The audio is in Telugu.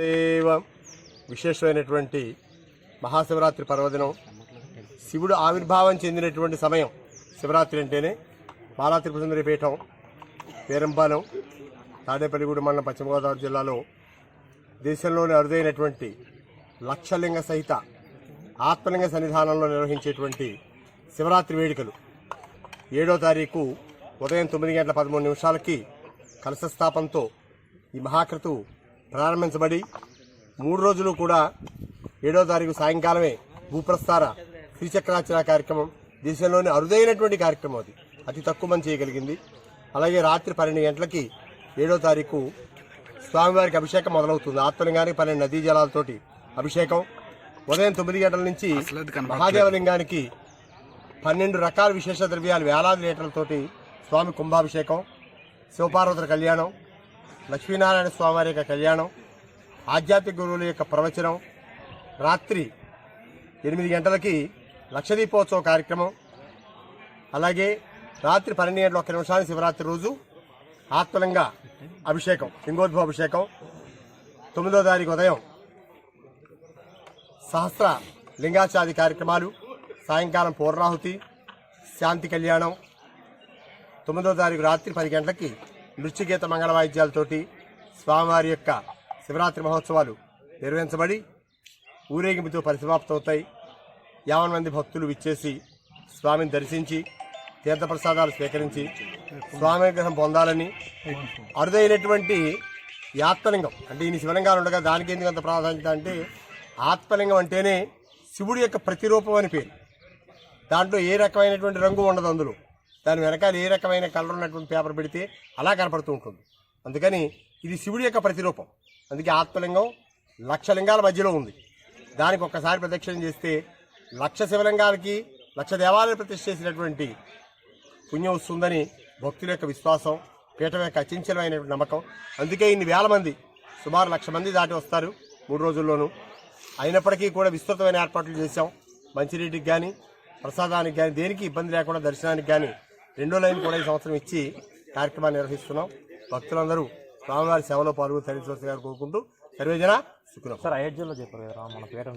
దేవ విశేషమైనటువంటి మహాశివరాత్రి పర్వదినం. శివుడు ఆవిర్భావం చెందినటువంటి సమయం శివరాత్రి అంటేనే బాలా పీఠం పేరంపాలెం తాడేపల్లిగూడెం మండలం పశ్చిమ గోదావరి జిల్లాలో దేశంలోని అరుదైనటువంటి లక్షలింగ సహిత ఆత్మలింగ సన్నిధానంలో నిర్వహించేటువంటి శివరాత్రి వేడుకలు. ఏడో తారీఖు ఉదయం తొమ్మిది గంటల పదమూడు నిమిషాలకి కలశ స్థాపనతో ఈ మహాకృతు ప్రారంభించబడి మూడు రోజులు కూడా ఏడో తారీఖు సాయంకాలమే భూప్రస్థాన శ్రీచక్రార్చన కార్యక్రమం దేశంలోని అరుదైనటువంటి కార్యక్రమం అది. అతి తక్కువ మంది చేయగలిగింది. అలాగే రాత్రి పన్నెండు గంటలకి ఏడో తారీఖు స్వామివారికి అభిషేకం మొదలవుతుంది. ఆత్మలింగానికి పన్నెండు నదీ జలాలతోటి అభిషేకం. ఉదయం తొమ్మిది గంటల నుంచి మహాదేవలింగానికి పన్నెండు రకాల విశేష ద్రవ్యాలు వేలాది లీటర్లతోటి స్వామి కుంభాభిషేకం శివపార్వతుల కళ్యాణం లక్ష్మీనారాయణ స్వామివారి యొక్క కళ్యాణం ఆధ్యాత్మిక గురువుల యొక్క ప్రవచనం రాత్రి ఎనిమిది గంటలకి లక్షదీపోత్సవ కార్యక్రమం అలాగే రాత్రి పన్నెండు గంటల ఒక్క నిమిషానికి శివరాత్రి రోజు ఆత్మలింగ అభిషేకం లింగోద్భవ అభిషేకం. తొమ్మిదో తారీఖు ఉదయం సహస్ర లింగాచాది కార్యక్రమాలు సాయంకాలం పూర్ణాహుతి శాంతి కళ్యాణం. తొమ్మిదో తారీఖు రాత్రి పది గంటలకి నృత్యగీత మంగళ వాయిద్యాలతోటి స్వామివారి యొక్క శివరాత్రి మహోత్సవాలు నిర్వహించబడి ఊరేగింపుతో పరిసమాప్తమవుతాయి. యావన్ మంది భక్తులు విచ్చేసి స్వామిని దర్శించి తీర్థప్రసాదాలు స్వీకరించి స్వామి విగ్రహం పొందాలని అరుదైనటువంటి ఆత్మలింగం అంటే ఈ శివలింగాలు ఉండగా దానికి ఎందుకు అంత ప్రాధాన్యత అంటే ఆత్మలింగం అంటేనే శివుడి యొక్క ప్రతిరూపం అని పేరు. దాంట్లో ఏ రకమైనటువంటి రంగు ఉండదు అందులో. దాని వెనకాల ఏ రకమైన కలర్ ఉన్నటువంటి పేపర్ పెడితే అలా కనపడుతూ ఉంటుంది. అందుకని ఇది శివుడి యొక్క ప్రతిరూపం. అందుకే ఆత్మలింగం లక్ష లింగాల మధ్యలో ఉంది. దానికి ఒక్కసారి ప్రదక్షిణ చేస్తే లక్ష శివలింగాలకి లక్ష దేవాలయాలు ప్రతిష్ఠ చేసినటువంటి పుణ్యం వస్తుందని భక్తుల యొక్క విశ్వాసం పీఠం యొక్క అచంచలమైనటువంటి నమ్మకం. అందుకే ఇన్ని వేల మంది సుమారు లక్ష మంది దాటి వస్తారు మూడు రోజుల్లోనూ. అయినప్పటికీ కూడా విస్తృతమైన ఏర్పాట్లు చేశాం. మంచినీటికి కానీ ప్రసాదానికి కానీ దేనికి ఇబ్బంది లేకుండా దర్శనానికి కానీ రెండో లైన్ కూడా ఈ సంవత్సరం ఇచ్చి కార్యక్రమాన్ని నిర్వహిస్తున్నాం. భక్తులందరూ స్వామివారి సేవలో పాల్గొని తల్లి గారు కోరుకుంటూ సర్వేజన సుఖం సార్ అయోధ్యలో చెప్పారు కదా మన పేరు